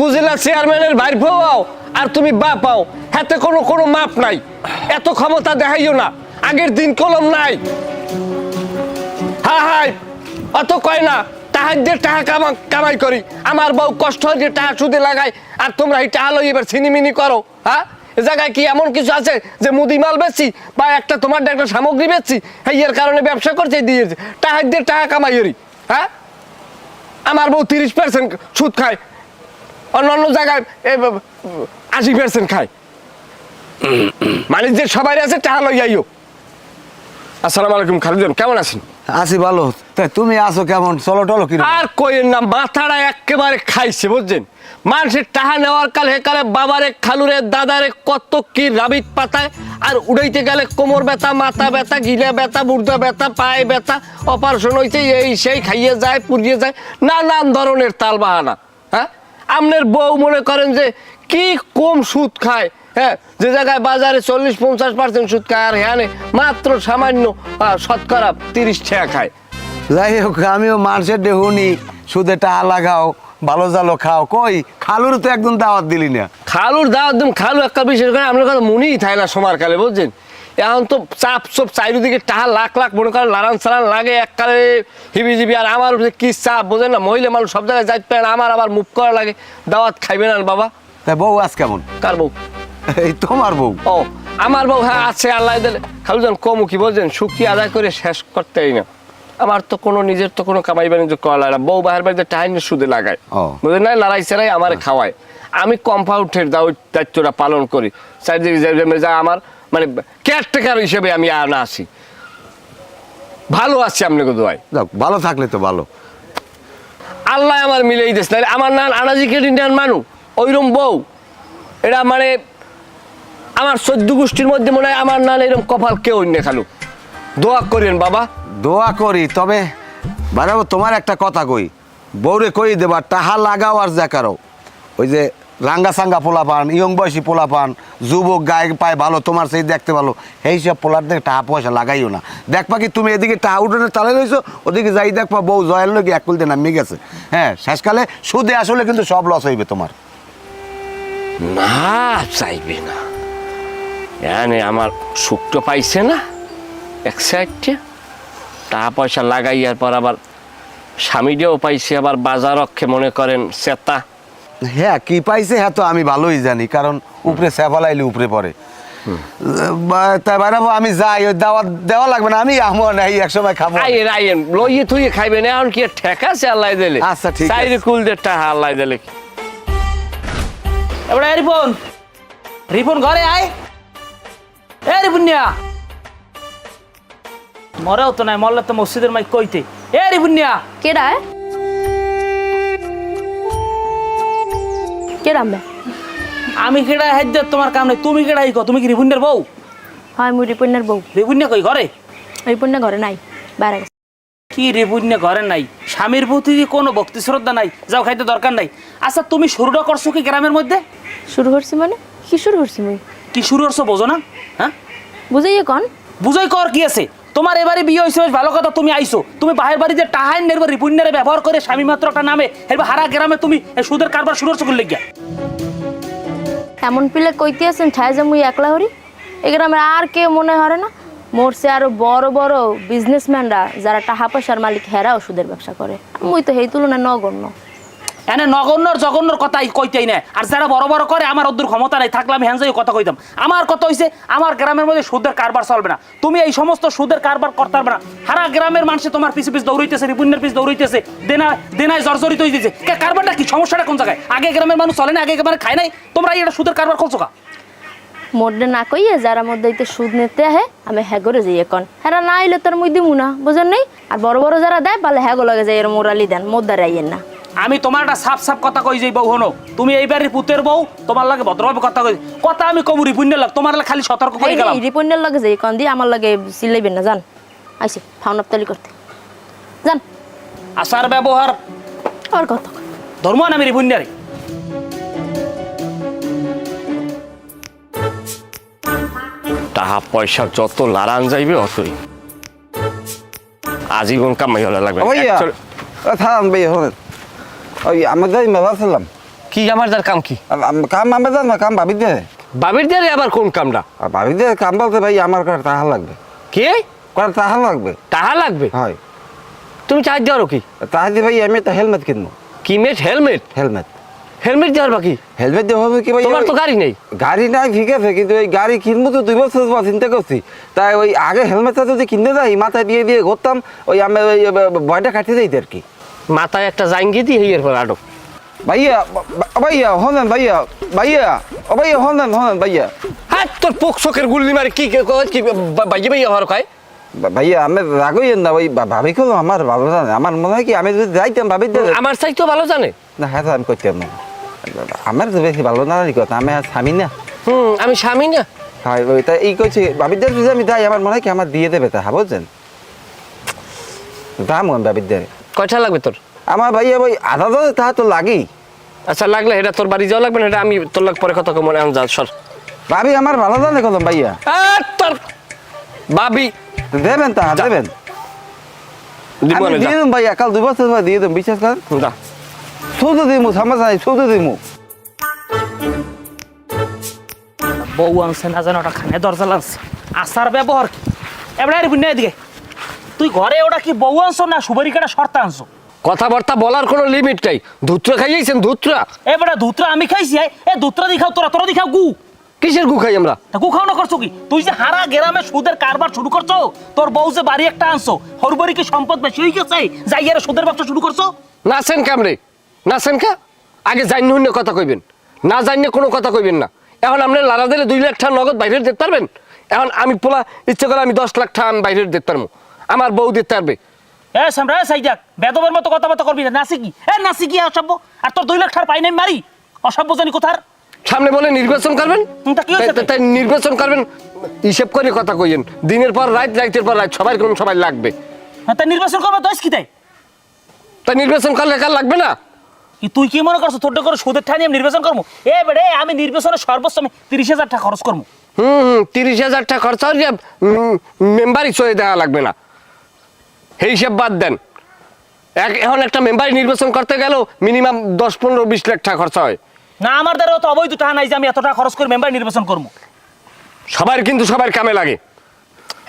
পুজিলা চেয়ারম্যানের ভাইর পাও আর তুমি বা পাও হাতে কোনো কোনো মাপ নাই। এত ক্ষমতা দেখাইও না। আগের দিন কলম নাই। হা হ্যাঁ অত কয় না দিয়ে টাকা কামা কামাই করি। আমার বউ কষ্ট হয় যে টাকা সুদে লাগাই আর তোমরা এই টাকা লই এবার ছিনিমিনি করো হ্যাঁ? এ জায়গায় কি এমন কিছু আছে যে মুদি মাল বেচছি বা একটা তোমার একটা সামগ্রী বেচছি হ্যাঁ এর কারণে ব্যবসা করছে দিয়েছে টাহার টাকা কামাই করি হ্যাঁ? আমার বউ তিরিশ পার্সেন্ট সুদ খায় অন্য অন্য জায়গায় আশি পার্সেন্ট খায়। মানে যে সবাই আছে টাকা লই যাইও আসসালামু আলাইকুম খালিদুল কেমন আছেন? আছি ভালো। তুমি আছো কেমন? চলো টলো কি আর কইেন না মাথাটা একেবারে খাইছে বুঝছেন? মানুষের টাহা নেওয়ার কাল হেকালে বাবারে খালুরে দাদারে কত কি রাবিত পাতায় আর উড়াইতে গেলে কোমর ব্যথা মাথা ব্যথা গিলা ব্যথা বুর্দা ব্যথা পায়ে ব্যথা অপারেশন হইছে এই সেই খাইয়ে যায় পুড়িয়ে যায় নানান ধরনের তাল বাহানা হ্যাঁ? আমনের বউ মনে করেন যে কি কম সুদ খায় হ্যাঁ? যে জায়গায় বাজারে চল্লিশ পঞ্চাশ পার্সেন্ট সুদ খায় আর হ্যাঁ মাত্র সামান্য শতকরা তিরিশ টাকা খায়। যাই হোক আমিও মানুষের দেহুনি সুদে টাকা লাগাও ভালো জালো খাও। কই খালুর তো একদম দাওয়াত দিলি না। খালুর দাওয়াত দিম খালু একটা বিশেষ করে আপনার কথা মনেই থাকে না সময় কালে বুঝছেন? এখন তো চাপ সব চারিদিকে টাকা লাখ লাখ মনে করেন লারান সারান লাগে এককালে হিবি জিবি আর আমার কি চাপ বোঝেন না? মহিলা মানুষ সব জায়গায় যাইতে পারে আমার আবার মুখ করা লাগে। দাওয়াত খাইবে না বাবা? তা বউ আজ কেমন? কার বউ? এই তোমার বউ। ও আমার বউ হ্যাঁ আছে আল্লাহ দিলে। খালু যান কম কি বলছেন সুখী আদায় করে শেষ করতেই না। আমার তো কোনো নিজের তো কোনো কামাই বাণিজ্য করা লাগে না। বউ বাহের বাড়িতে টাইম সুদে লাগায়। বুঝলেন না? লড়াই সেরাই আমার খাওয়ায়। আমি কম্পাউন্ডের দায়িত্বটা পালন করি। চারিদিকে যা আমার মানে কেয়ারটেকার হিসেবে আমি আনা আছি। ভালো আছি আপনাকে দোয়াই যাক ভালো থাকলে তো ভালো। আল্লাহ আমার মিলেই দিস না আমার নান আনাজি কেটিন্ডার মানু? ওইরকম বউ। এটা মানে আমার চোদ্দ গোষ্ঠীর মধ্যে মনে হয় আমার নান এরকম কপাল কেউ অন্য খালু দোয়া করেন বাবা। দোয়া করি তবে বাড়াবো তোমার একটা কথা কই। বউরে কই দেবা? টাহা লাগাও আর জাকারও ওই যে রাঙ্গা সাঙ্গা পোলা পান ইয়ং বয়সী পোলা পান যুবক গায়ে পায় ভালো, তোমার সেই দেখতে ভালো এই সব পোলার দেখে টাকা পয়সা লাগাইও না। দেখবা কি তুমি এদিকে টাহা উঠোনে তালে রয়েছো ওদিকে যাই দেখবা বউ জয়ের লোক এক কুলতে নামিয়ে গেছে। হ্যাঁ শেষকালে সুদে আসলে কিন্তু সব লস হইবে তোমার। না চাইবে না। এনে আমার সুখ তো পাইছে না, এক সাইডটা টাকা পয়সা লাগাইয়ার পর আবার স্বামীটাও পাইছে, আবার বাজার রক্ষে মনে করেন চেতা হ্যাঁ কি পাইছে হ্যাঁ তো আমি ভালোই জানি কারণ উপরে সেফালাইলে উপরে পড়ে। বা- তাই বাড়াবো আমি যাই ওই দেওয়া দেওয়া লাগবে না আমি আমো নাই এক সময় খাব। আইয়ের আইয়েন লইয়ে থুইয়ে খাইবেন এখন কি ঠেকা আছে আল্লাহ দিলে? আচ্ছা, ঠিক আছে। আল্লাহ দিলে। এবারে রিপন। রিপন ঘরে আয়। এ রিপুনিয়া মরেও তো নাই মরলে তো মসজিদের মাইক কইতে। এ রিপুনিয়া কেডা কেডা আমি কেডা হাইদ তোমার কাম নাই। তুমি কেডা কো তুমি কি রিপুনের বউ? হয় মুই রিপন্যার বউ। রিপুনিয়া কই ঘরে? রিপন্যা ঘরে নাই বাইরে কি রিপুনিয়া ঘরে নাই? স্বামীর প্রতি কি কোনো ভক্তি শ্রদ্ধা নাই যাও খাইতে দরকার নাই। আচ্ছা তুমি শুরুটা করছ কি গ্রামের মধ্যে? শুরু করছি মানে? কি শুরু করছি মুই? কি শুরু করছ বোঝো না হ্যাঁ? বুঝাইয়ে কন। বুঝই কর কি আছে। তোমার এবারে বিয়ে হয়েছে ভালো কথা, তুমি আইছো। তুমি বাহের বাড়িতে টাহাইন নেরবার রিপুণ্যের ব্যবহার করে স্বামী মাত্র একটা নামে এবার হারা গ্রামে তুমি সুদের কারবার শুরু করছ গিয়া এমন পিলে কইতে আছেন, ঠায় যে মুই একলা হরি? এই গ্রামে আর কেউ মনে হরে না। মোরসে আরও বড় বড় বিজনেসম্যানরা যারা টাকা পয়সার মালিক হেরা ওষুধের ব্যবসা করে। মুই তো সেই তুলনায় নগণ্য। এনে নগণ্যর জগন্যর কথাই কইতেই না? আর যারা বড় বড় করে, আমার ওদের ক্ষমতা নাই, থাকলে আমি হ্যান্সাই কথা কইতাম। আমার কথা হইছে, আমার গ্রামের মধ্যে সুদের কারবার চলবে না। তুমি এই সমস্ত সুদের কারবার করতে পারবে না। সারা গ্রামের মানুষে তোমার পিছু পিছ দৌড়াইতেছে রিপুণ্যের পিছ দৌড়াইতেছে দেনা দেনায় জর্জরিত হইতেছে। কে কারবারটা কি? সমস্যাটা কোন জায়গায়? আগে গ্রামের মানুষ চলে না, আগে মানে খায় নাই? তোমরা এটা সুদের কারবার করছ কা? মোডে না কইয়ে, যারা মধ্যে হইতে সুদ নিতে আহে, আমি হ্যাঁ করে যাই এখন। হ্যাঁ না আইলে তোর মুই দিমু না নাই? আর বড় বড় যারা দেয়, পালে হ্যাগো লাগে যাই, এর মোরালি দেন মোদ্দারে আইয়েন না। আমি তোমার একটা সাফ সাফ কথা কই যাই বউ হনো তুমি এইবারের পুতের বউ তোমার লাগে ভদ্রভাবে কথা কই। কথা আমি কমু রিপুণ্য লাগ তোমার লাগে খালি সতর্ক করে গেলাম। রিপন্যার লাগে যাই কন দি আমার লাগে সিলাইবেন না জান আইসি ফাউন আফতালি করতে। জান আচার ব্যবহার। আর কত? ধর্ম আমি রিপুণ্যারে টাকা পয়সা যত লারান যাইবে অতই। আজীবন কামাই হলে লাগবে। থাম ভাই হন ওই আমাদের মেলা ছিলাম কি আমার যার কাম কি? কাম আমি জান না কাম ভাবি দে বাবির দিয়ে আবার কোন কামটা? ভাবি দে কাম বলতে ভাই আমার কাছে টাকা লাগবে। কি? কারণ টাকা লাগবে? টাহা লাগবে? হয়। তুমি চার্জ দেওয়ারও কি? টাকা দিয়ে ভাই আমি একটা হেলমেট কিনবো। কি মেট? হেলমেট? হেলমেট। হেলমেট দেওয়ার বাকি? হেলমেট দেওয়া হবে কি ভাই তোমার তো গাড়ি নেই। গাড়ি নাই ঠিক আছে কিন্তু এই গাড়ি কিনবো তো দুই বছর পর চিন্তা করছি। তাই ওই আগে হেলমেটটা যদি কিনতে যাই মাথায় দিয়ে দিয়ে ঘুরতাম ওই আমি ওই ভয়টা কাটিয়ে যাইতে আর কি। মাথায় একটা জাইঙ্গি দিয়ে এই এরপর আটক। ভাইয়া ভাইয়া ভাইয়া ভাইয়া ও ভাইয়া ভাইয়া। হ্যাঁ তোর পোক শোকের গুলি মারে কি কি- হওয়ার কয়? ভাইয়া আমি না ভাবি কেউ আমার ভালো জানে আমার মনে হয় কি আমি যদি যাইতাম ভাবি আমার ভালো জানে। না হ্যাঁ আমি করতাম না। আমার তো বেশি ভালো না কথা আমি স্বামী না। হুম আমি স্বামী না। হয় ওই তা এই করছি ভাবিদের যদি আমি যাই আমার মনে হয় কি আমার দিয়ে দেবে তা হ্যাঁ বুঝছেন? দাম কোন ভাবিদের কয়টা লাগবে তোর? আমার ভাইয়া ওই আধা দাদা তা তো লাগেই। আচ্ছা লাগলে এটা তোর বাড়ি যাওয়া লাগবে না এটা আমি তোর লাগ পরে কথা মনে আন যা সর। ভাবি আমার ভালো জানে কত ভাইয়া। তোর তো দেবেন তা দেবেন। দিব আমি দিয়ে দেবো ভাইয়া কাল দুই বছর পর দিয়ে দেবো বিশ্বাস করেন যা। শুধু দিমু সমস্যা নাই শুধু দিমু। বউ আনছে না যেন ওটা খানে দরজা লাগছে। আসার ব্যবহার কি? এবার এদিকে। তুই ঘরে ওটা কি বউ আনছো না সুবারি কাটা শর্তা আনছো? কথাবার্তা বলার কোনো লিমিট নাই। ধুত্রা খাইয়েছেন ধুত্রা? এবারে দুত্রা আমি খাইছি এ, এ দুত্রা দিখাও তোরা তোরা দিখাও গু। কিসের গু খাই আমরা? তা গু খাও না করছ কি? তুই যে হারা গ্রামে সুদের কারবার শুরু করছ তোর বউ যে বাড়ি একটা আনছো হরবরি কি সম্পদ বেশি হয়ে গেছে? যাই এর সুদের ব্যবসা শুরু করছ। নাচেন কামরে নাচেন কা? আগে জানি হইলে কথা কইবেন। না জানিয়ে কোনো কথা কইবেন না। এখন আপনি লারা দিলে দুই লাখ টাকা নগদ বাইরে দিতে পারবেন? এখন আমি পোলা ইচ্ছে করে আমি দশ লাখ টাকা আমি বাইরে দিতে পারব। আমার বউ দিতে পারবে এ সামরা সাইজাক বেদবের মতো কথাবার্তা করবি না। নাসি কি? এ নাসি কি অসভ্য? আর তোর দুই লাখ পাই নাই মারি? অসভ্য জানি কোথার? সামনে বলে নির্বাচন করবেন? তাই- তাই নির্বাচন করবেন? হিসেব করে কথা কইেন দিনের পর রাত রাইতের পর রাত সবাই কোন সবাই লাগবে। হ্যাঁ, তা নির্বাচন করবে কি তাই? তাই নির্বাচন করলে কার লাগবে না? তুই কি মনে করছ তোর করে সুদের ঠানি আমি নির্বাচন করব? এ বেড়ে আমি নির্বাচনে সর্বোচ্চ আমি তিরিশ হাজার টাকা খরচ করব। হুম হুম তিরিশ হাজার টাকা খরচা মেম্বারই চলে দেওয়া লাগবে না। সেই হিসাব বাদ দেন। এক এখন একটা মেম্বারই নির্বাচন করতে গেল মিনিমাম দশ পনেরো বিশ লাখ টাকা খরচা হয়। না আমার দ্বারা তো অবৈধ টাকা নাই যে আমি এত টাকা খরচ করে মেম্বার নির্বাচন করব। সবার কিন্তু সবার কামে লাগে।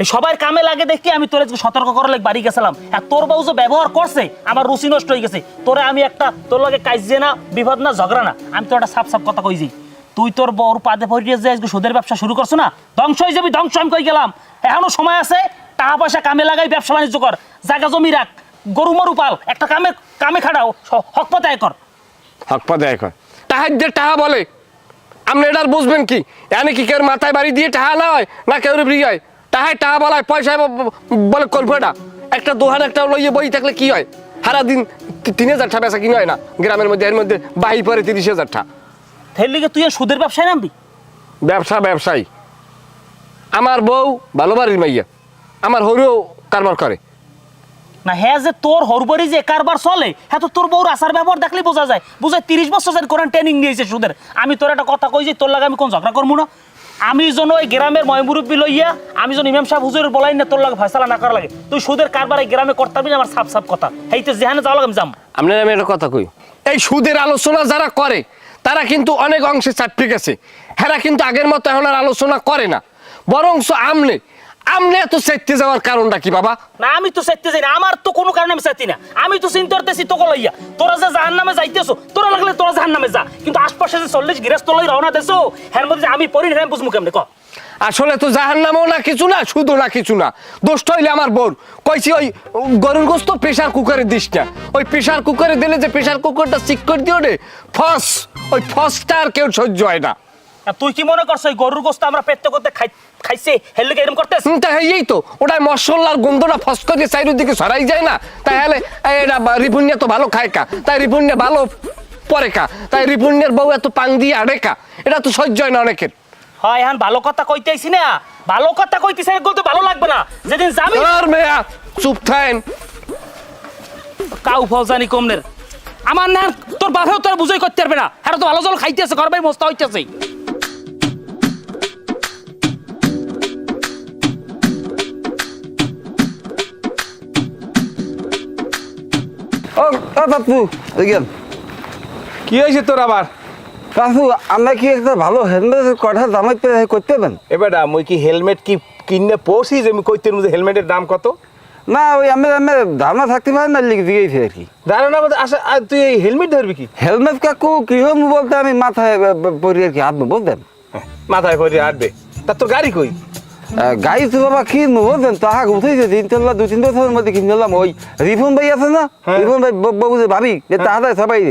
এই সবার কামে লাগে দেখি আমি তোর সতর্ক করার লাগে বাড়ি গেছিলাম। আর তোর বউ যে ব্যবহার করছে আমার রুচি নষ্ট হয়ে গেছে। তোরে আমি একটা তোর লগে কাইজে না বিপদ না ঝগড়া না। আমি তোর একটা সাফ সাপ কথা কইছি তুই তোর বউর পাদে পড়িয়ে যে আজকে সুদের ব্যবসা শুরু করছ না ধ্বংস হয়ে যাবি ধ্বংস আমি কই গেলাম। এখনও সময় আছে টাকা পয়সা কামে লাগাই ব্যবসা বাণিজ্য কর। জায়গা জমি রাখ। গরু মরু পাল। একটা কামে কামে খাটাও। হক পথে আয় কর। হক পা দেয় কয় টাহার দিয়ে টাহা বলে। আপনি এটা আর বুঝবেন কি? এনে কি কেউ মাথায় বাড়ি দিয়ে টাহা না হয় না কেউ ফ্রি হয় টাহায় টাহা বলায় পয়সা বলে কল্পটা একটা দোহান একটা লইয়ে বই থাকলে কি হয়? সারা দিন তিন হাজার টাকা বেচা কিনে হয় না? গ্রামের মধ্যে এর মধ্যে বাহি পরে তিরিশ হাজার টাকা থের লিগে তুই সুদের ব্যবসায় নামবি? ব্যবসা ব্যবসায়ী। আমার বউ ভালো বাড়ির মাইয়া। আমার হরেও কারবার করে। না হ্যাঁ যে তোর হরবরি যে কারবার চলে হ্যাঁ তো তোর বউর আসার ব্যবহার দেখলে বোঝা যায়। বুঝে তিরিশ বছর যেন কোরআন ট্রেনিং নিয়েছে সুদের। আমি তোর একটা কথা কই যে তোর লাগে আমি কোন ঝগড়া করব না? আমি যেন ওই গ্রামের ময়মুরব্বী লইয়া আমি যেন ইমাম সাহেব হুজুরের বলাই না তোর লাগে ফয়সালা না করা লাগে। তুই সুদের কারবার এই গ্রামে করতে পারবি না আমার সাপ সাপ কথা। এইতে যেখানে যাওয়া লাগে আমি যাম। আপনার আমি একটা কথা কই এই সুদের আলোচনা যারা করে তারা কিন্তু অনেক অংশে চাপে গেছে। হেরা কিন্তু আগের মতো এখন আর আলোচনা করে না। বরংস আমনে আমনে এত চেতে যাওয়ার কারণটা কি বাবা? না আমি তো চাইতে যাই না। আমার তো কোনো কারণে আমি চাইতি না। আমি তো চিন্তা করতেছি তোকে লইয়া। তোরা যে জাহান নামে যাইতেছো তোরা লাগলে তোরা জাহান নামে যা। কিন্তু আশপাশে যে চল্লিশ গৃহস্থ লই রওনা দেছো হ্যাঁ মধ্যে আমি পড়ি না আমি বুঝব কেমনে ক? আসলে তো জাহান নামও না কিছু না শুধু না কিছু না। দোষটা হইলে আমার বোন কইছি ওই গরুর গোস্ত প্রেশার কুকারে দিস না। ওই প্রেশার কুকারে দিলে যে প্রেশার কুকারটা চিক করে দিও রে ফস! ওই ফসটা আর কেউ সহ্য হয় না। তুই কি মনে করছ এই গরুর গোস্ত আমরা পেটতে করতে খাই খাইছে হেললে এরকম করতেছ? তা এই তো। ওটাই মশলার গন্ধটা ফস করে চারিদিকে সরাই যায় না। তাহলে এটা রিপুণ্যা তো ভালো খায় কা। তাই রিপুণ্যা ভালো পরে কা। তাই রিপুণ্যের বউ এত পাং দিয়ে আড়ে কা। এটা তো সহ্য হয় না অনেকের। হয় এখন ভালো কথা কইতেছি না। ভালো কথা কইতেছি বলতে ভালো লাগবে না। যেদিন যাবি আর মেয়া চুপ থাকেন কাউ ফল জানি কমনের আমার না তোর বাপেও তোর বুঝাই করতে পারবে না। হ্যাঁ তো ভালো জল খাইতেছে ঘর বাড়ি মস্ত হইতেছে। ও ও বাপু দেখেন কি হয়েছে তোর আবার? কাকু আমরা কি একটা ভালো হেলমেটের কথা দামে করতে পারেন? এবার মুই কি হেলমেট কি কিনে পড়ছি যে আমি কইতে মধ্যে হেলমেটের দাম কত? না ওই আমি আমি ধারণা থাকতে পারেন না লিখে দিয়েছি আর কি। ধারণা মধ্যে আসা আর তুই এই হেলমেট ধরবি কি? হেলমেট কাকু কি হম বলতে আমি মাথায় পরি আর কি হাত বলতেন মাথায় করে হাঁটবে। তা তোর গাড়ি কই? গাড়ি তো বাবা কিনবো বলতেন তাহা উঠেছে তিন তলা দু তিন বছরের মধ্যে কিনে নিলাম ওই রিফন ভাই আছে না রিফন ভাই বাবু যে ভাবি যে তাহাতে সবাই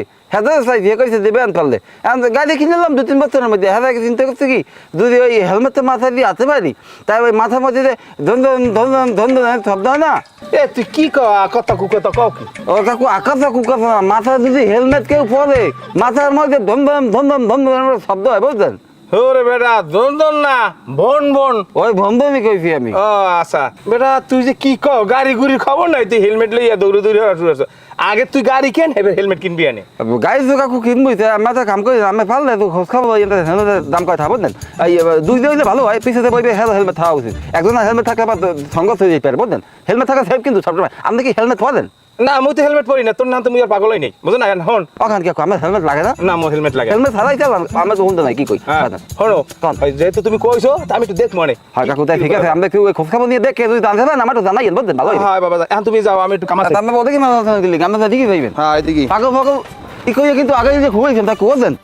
কইছে দেবে আন পারলে তো গাড়ি কিনলাম দু তিন বছরের মধ্যে চিন্তা করছে কি যদি ওই হেলমেটটা মাথায় দিয়ে হাতে পারি তাই ওই মাথার মধ্যে যে ধন ধন ধন ধন ধন ধন শব্দ হয় না এ তুই কি ক কথা কুকতা কও কি ও কাকু আকাশা কুকাশা না মাথায় যদি হেলমেট কেউ পরে মাথার মধ্যে ধন ধন ধন ধন ধন ধন শব্দ হয় বুঝলেন ওরে বেটা দন দন না বন বন। ওই ভন্দমি কইছি আমি। ও আচ্ছা। বেটা তুই যে কি কও গাড়ি গুড়ির খবর নাই? তুই হেলমেট লইয়া দৌড়ে দৌড়ে শুরু আছো আগে তুই গাড়ি কেন এবার হেলমেট কিনবি আনে? গাড়ি তো কাকু কিনবই তো আমি তো কাম করি আমি পারলে তো খোঁজ খাব হেলমেটের দাম কয় দেন এই এবার দুই দিলে ভালো হয় পিছিয়ে বইবে হেল হেলমেট থাকা উচিত। একজনের হেলমেট থাকলে আবার সংঘর্ষ হয়ে যেতে পারে বুঝলেন? হেলমেট থাকা সেফ কিন্তু সবসময়। আপনি কি হেলমেট পাবেন না মুই তো হেলমেট পরি না তোর নাম তো মুই আর পাগলই নেই? বুঝো না হন ওখান কি আমার হেলমেট লাগে না? না মোর হেলমেট লাগে। হেলমেট ছাড়াই আমার তো হুন্দা নাই কি কই যেহেতু তুমি কইছো তা আমি একটু দেখ মনে হয় কাকু তাই ঠিক আছে আমরা কি ওই খোঁজ খাব নিয়ে দেখে যদি জানতে পারেন আমার তো জানাই বুঝলেন ভালো হ্যাঁ বাবা এখন তুমি যাও আমি একটু কামাতে আমরা বলতে কি মানুষ দিলি আমরা দিকে হ্যাঁ এদিকে পাগল পাগল ই কইয়া কিন্তু আগে যে খুঁজেছেন তা কুয়াছেন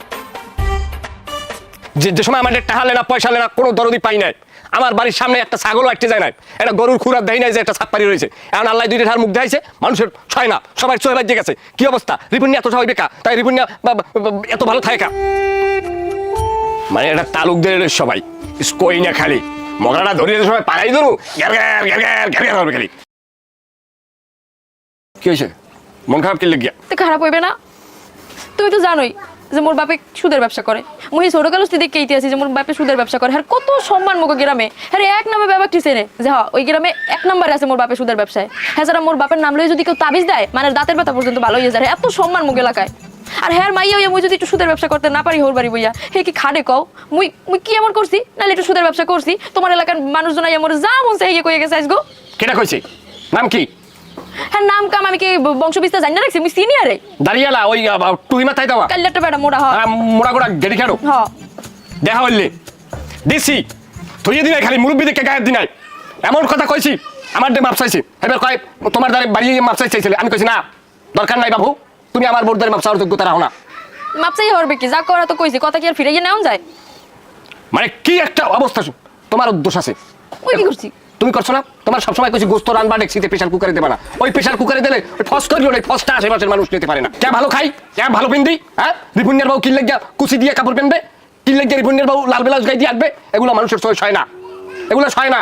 যে যে সময় আমাদের টাকা লেনা পয়সা লেনা কোনো দরদি পাই নাই। আমার বাড়ির সামনে একটা ছাগলও আটকে যায় নাই। একটা গরুর খুরার দেয় নাই যে একটা সাপ পারি রয়েছে। এখন আল্লাহ দুইটা ধার মুখ দেখাইছে, মানুষের ছয় না, সবাই ছয় বাজে গেছে। কি অবস্থা? রিপুণ্য এত সবাই বেকা তাই রিপুণ্য এত ভালো থাকে কা? মানে এটা তালুকদের সবাই। স্কোই না খালি। মগরাটা ধরিয়ে সবাই পালাই ধরু। খালি। কি হয়েছে? মন খারাপ কি লেগিয়া? তো খারাপ হইবে না। তুমি তো জানোই যে মোর বাপে সুদের ব্যবসা করে। মুই ছোট কালো স্থিতি কেইতে আছি যে মোর বাপে সুদের ব্যবসা করে। আর কত সম্মান মুখ গ্রামে। হ্যাঁ এক নামে ব্যাপার ঠিক চেনে যে হ্যাঁ ওই গ্রামে এক নম্বরে আছে মোর বাপে সুদের ব্যবসায়। হ্যাঁ যারা মোর বাপের নাম লই যদি কেউ তাবিজ দেয় মানে দাঁতের ব্যথা পর্যন্ত ভালো হয়ে যায়। এত সম্মান মুখ এলাকায়। আর হ্যাঁ মাইয়া হইয়া মুই যদি একটু সুদের ব্যবসা করতে না পারি হোর বাড়ি বইয়া, হে কি খাড়ে কও? মুই মুই কি এমন করছি? নাহলে একটু সুদের ব্যবসা করছি। তোমার এলাকার মানুষজন আইয়া মোর যা মন চাই কইয়া গেছে আজগো। কেটা কইছে? নাম কি? হ্যাঁ নাম কাম আমি কি বংশ বিস্তার জানি না রাখছি সিনিয়রে দাঁড়িয়ালা ওই টুই মাথায় দেওয়া। কাল্লাটা বেড়া মোড়া হয় মোড়া গোড়া গেড়ি খেড়ো হ। দেখা হইলে। দিছি। তুই দিনাই খালি মুরব্বী দেখে গায়ের দিনাই এমন কথা কইছি আমার মাপ চাইছি। এবার কয় তোমার দ্বারে বাড়িয়ে মাপ চাই চাইছিলে আমি কইছি না দরকার নাই বাবু। তুমি আমার বোর্ড দ্বারে মাপ চাওয়ার যোগ্যতা রাখো না। মাপসাই হরবে কি? যা করা তো কইছি। কথা কি আর ফিরে গিয়ে নেওয়া যায়? মানে কি একটা অবস্থা তোমার দোষ আছে। ওই কি করছি? তুমি করছ না? তোমার সবসময় কইছি, গোস্ত রানবা ডেক্সিতে প্রেশার কুকারে দেবে না। ওই প্রেশার কুকারে দিলে ওই ফস করিও না ফসটা আশেপাশের মানুষ নিতে পারে না। কে ভালো খাই কে ভালো পিন্দি হ্যাঁ? রিপুণ্যের বাবু কিনলে গিয়া কুচি দিয়ে কাপড় পেনবে, কিনলে গিয়ে রিপুণ্যের বাবু লাল বেলাস গাই দিয়ে আসবে এগুলো মানুষের সই হয় না। এগুলো সয় না।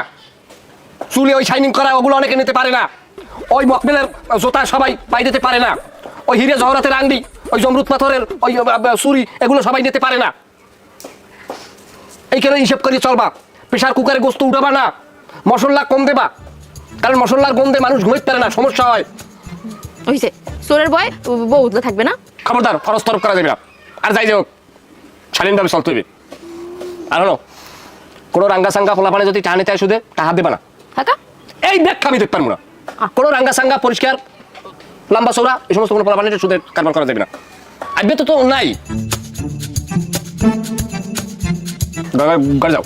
চুলে ওই শাইনিং করা ওগুলো অনেকে নিতে পারে না। ওই মকমেলের জোতা সবাই পাই দিতে পারে না। ওই হিরে জহরাতের আংটি ওই জমরুদ পাথরের ওই চুরি এগুলো সবাই নিতে পারে না। এইখানে হিসেব করে চলবা। প্রেশার কুকারে গোস্ত উঠাবা না। মশলা কম দেবা। কারণ মশলার গন্ধে মানুষ ঘুমাইতে পারে না সমস্যা হয়। হইছে। চোরের ভয় বউ উঠলে থাকবে না? খবরদার খরচ তরফ করা যাবে না। আর যাই যাই হোক স্বাধীনভাবে চলতে হবে আর হলো কোনো রাঙ্গা সাঙ্গা ফলাফানে যদি চায় শুধু টাহা দেবে না। কাকা এই ব্যাখ্যা আমি দেখতে পারব না। কোনো রাঙ্গা সাঙ্গা পরিষ্কার লম্বা চৌড়া এই সমস্ত কোনো ফলাফানে সুদের কারবার করা যাবে না। আজকে তো তো নাই ঘর যাও।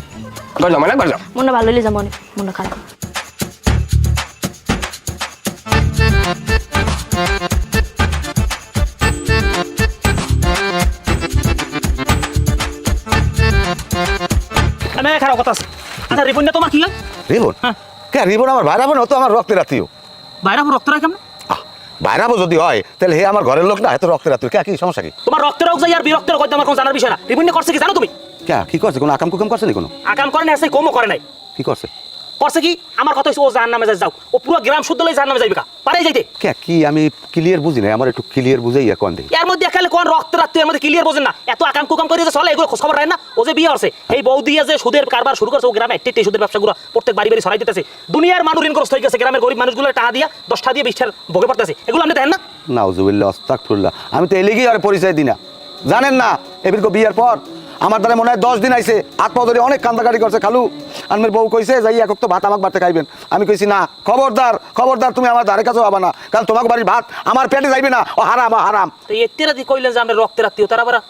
ঘর যাও মানে ঘর যাও মনে ভালো হইলে যা মনে মনে খারাপ খারাপ কথা আছে। আচ্ছা রিপন্যা তোমার কি হয়? রিবন হ্যাঁ। কে রিবন আমার ভাইরাবো না ও তো আমার রক্তের আত্মীয় বাইরে রক্ত রাখ কেমন আহ, যদি হয় তাহলে হে আমার ঘরের লোক না এত রক্তের আত্মীয় কে কি সমস্যা কি? তোমার রক্তের রোগ যাই আর বিরক্তের রোগ আমার কোনো জানার বিষয় না। রিপন্যা করছে কি জানো তুমি? কে? কি করছে? কোনো আকাম কুকাম করছে নি কোনো? আকাম করে না কমও করে নাই। কি করছে? করছে কি? আমার কথা হচ্ছে ও জাহান নামে যাও। ও পুরো গ্রাম শুদ্ধ লই জাহান নামে যাইবে কা? পারে যাইতে। কে কি আমি ক্লিয়ার বুঝি না আমার একটু ক্লিয়ার বুঝাই দেখি এর মধ্যে একালে কোন রক্ত রাখতে এর মধ্যে ক্লিয়ার বোঝেন না। এত আকাম কুকাম করে যে চলে এগুলো খবর না? ও যে বিয়ে হচ্ছে এই বউ দিয়ে যে সুদের কারবার শুরু করছে ও গ্রামে একটি একটি সুদের ব্যবসাগুলো প্রত্যেক বাড়ি বাড়ি ছড়াই দিতেছে। দুনিয়ার মানুষ ঋণগ্রস্ত হয়ে গেছে গ্রামের গরিব মানুষগুলো টাকা দিয়া দশটা দিয়ে বিশটার ভোগে পড়তেছে। এগুলো আপনি দেখেন না? নাউজুবিল্লাহ আমি তো এলিগেই আর পরিচয় দিই না। জানেন না এবির বিয়ের পর আমার দ্বারা মনে হয় দশ দিন আইছে হাত পা ধরে অনেক কান্দাকাটি করছে। খালু আমার বউ কইছে যাই একক তো ভাত আমাকে বাড়তে খাইবেন। আমি কইছি না খবরদার খবরদার তুমি আমার ধারে কাছেও হবা না। কারণ তোমাকে বাড়ির ভাত আমার পেটে যাইবে না। ও হারাম হারাম। তো এত্তেরা কইলেন যে আমরা রক্তের আত্মীয় তারা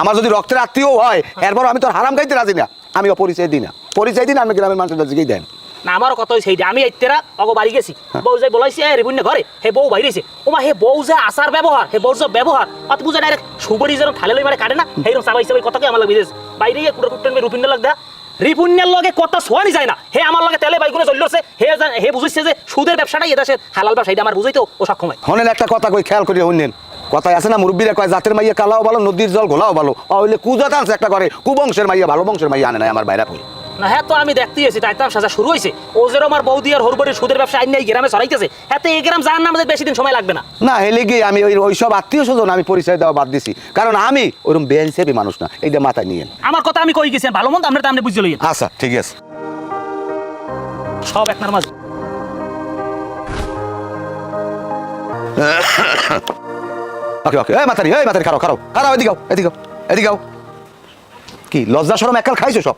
আমার যদি রক্তের আত্মীয় হয় এরপর আমি তো আর হারাম খাইতে রাজি না। আমি অপরিচয় দিই না। পরিচয় দিন আমি গ্রামের মানুষের জিগেই দেন। না আমারও কথা হইছে এইটা। আমি এত্তেরা অগো বাড়ি গেছি। বউ যে বলাইছে এ রিবুন্নে ঘরে হে বউ বাইরেছে। ওমা হে বউ যে আসার ব্যবহার হে বউর যে ব্যবহার অত বুঝে ডাইরেক্ট যেন লই কাটে না কথা আমার লাগবে বাইরে গিয়ে লাগদা লগে যায় না। হে আমার লগে তেলে বাইগুনে চলছে হে হে বুঝিছে যে সুদের ব্যবসাটাই এদেশে হালাল ব্যবসা, এটা আমার বুঝাইতো ও সক্ষম হয়। হনেন, একটা কথা কই, খেয়াল করি হনেন। কথায় আছে না, মুরব্বীরা কয়, জাতের মাইয়া কালাও ভালো, নদীর জল ঘোলাও ভালো। হইলে কুজাত একটা করে, কুবংশের মাইয়া, ভালো বংশের মাইয়া আনে না আমার বাইরা কই। না হ্যাঁ তো আমি দেখতেই আছি তাই তার সাজা শুরু হয়েছে। ও যেরকম আমার বৌদি আর হরবরের সুদের ব্যবসা আইন এই গ্রামে ছড়াইতেছে হ্যাঁ তো এই গ্রাম জানার না আমাদের বেশি দিন সময় লাগবে না। না হেলে গিয়ে আমি ওই ওই সব আত্মীয় স্বজন আমি পরিচয় দেওয়া বাদ দিছি। কারণ আমি ওরকম বেআইনসেবি মানুষ না এইটা মাথায় নিয়ে। আমার কথা আমি কই গেছি ভালো মন্দ আমরা তো আপনি বুঝতে লইয়েন। আচ্ছা ঠিক আছে। সব একনার মাঝে ওকে ওকে এই মাতারি এই মাতারি খারাও খারাও খারাও এদিকে এদিকে এদিকে কি লজ্জা সরম একাল খাইছো সব?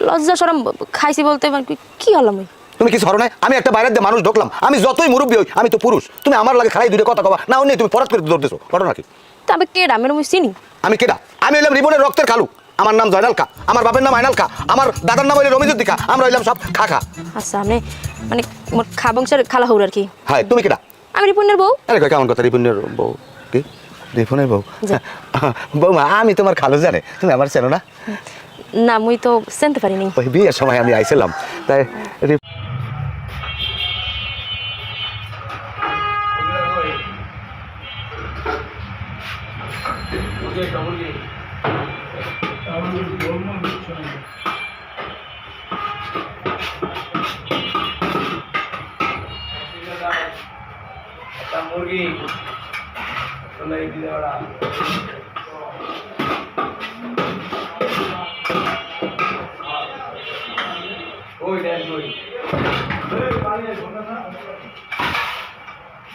লজ্জা সরম খাইছি বলতে মানে কি- কি হলাম ওই তুমি কিছু হরো নাই আমি একটা বাইরের দিয়ে মানুষ ঢোকলাম আমি যতই মুরব্বী হই আমি তো পুরুষ। তুমি আমার লাগে খারাই দুটো কথা কবা না অন্য তুমি পরাত করে দৌড় দিছো ঘটনা কি? তো আমি কে ডামের মুই চিনি। আমি কেডা? আমি হইলাম রিবনের রক্তের খালু। আমার নাম জয়নাল খা আমার বাপের নাম আইনাল খা আমার দাদার নাম হইলে রমিজুদ্দি খা আমরা হইলাম সব খা খা। আচ্ছা আপনি মানে মোর খা বংশের খালা হৌর আর কি। হ্যাঁ তুমি কেডা? আমি রিপুনের বউ। আরে কেমন কথা রিপুনের বউ? কি? রিপুনের বউ। বৌমা আমি তোমার খালু জানে তুমি আমার চেনো না? না মুই তো চিনতে পারিনি। ওই বিয়ের সময় আমি আইছিলাম। তাই মুরগি।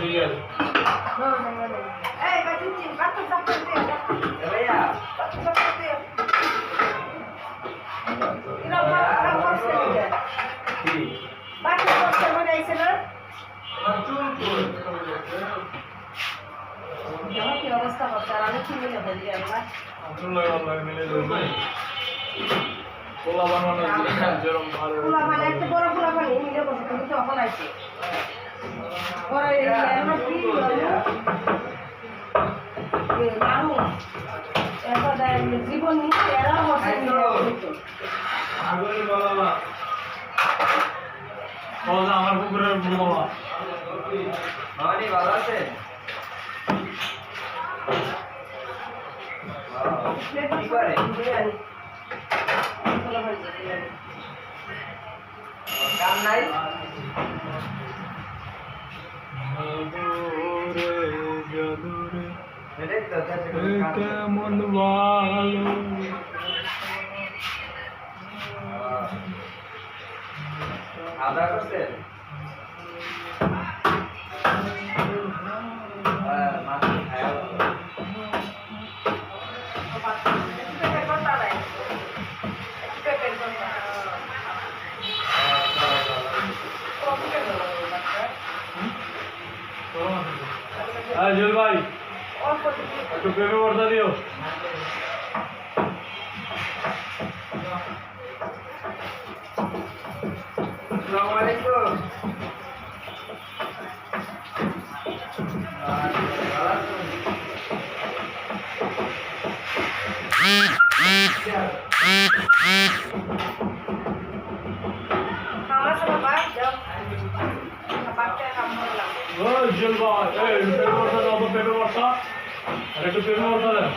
সিরিয়াল আব্দুল্লাহ আল্লাহ মিলে যাবে পোলা বানানো যেরকম ভালো মানে একটা বড় ফুলা পানি মিলে বসে তুমি তো এখন আইছে বড় এই এমন কি এ মানুষ এখন জীবন নিয়ে বাবা ওলা আমার পুকুরের বাবা। কেমন ভালো হ্যাঁ খাওয়া বাবা যাও বাচ্চা কাম করলাম ও জুল ভাই এই প্রেমে বর্ষা দাও তো প্রেমে বর্ষা আর একটু প্রেমে বর্ষা দেন